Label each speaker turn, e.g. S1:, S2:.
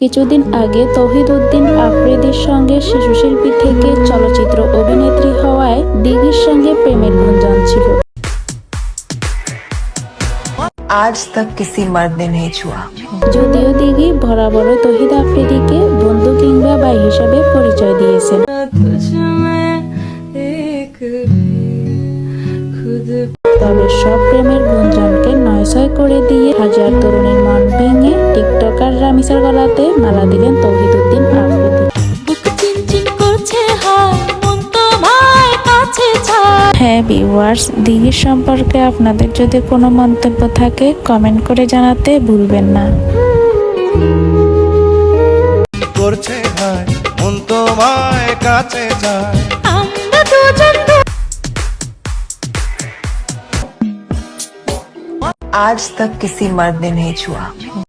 S1: কিছুদিন আগে তহিদ উদ্দিন আফ্রিদির সঙ্গে শিশুশিল্পী থেকে চলচ্চিত্র অভিনেত্রী হওয়ায় দিঘির সঙ্গে প্রেমের গুঞ্জন ছিল।
S2: আজ তক কিসি নেই ছুয়া।
S1: যদিও দিঘি বরাবর তহিদ আফ্রিদিকে বন্ধু কিংবা ভাই হিসাবে পরিচয় দিয়েছেন। তবে সব প্রেমের গুঞ্জন। নয়ছয় করে দিয়ে হাজার তরুণীর মন ভেঙে টিকটকার রামিসার গলাতে মালা দিলেন তৌহিদ উদ্দিন আফ্রিদি
S3: হায়
S1: ভিউয়ার্স দিঘির সম্পর্কে আপনাদের যদি কোনো মন্তব্য থাকে কমেন্ট করে জানাতে ভুলবেন না।
S4: করছে মন তোমায় কাছে যায়
S2: आज तक किसी मर्द ने नहीं छुआ।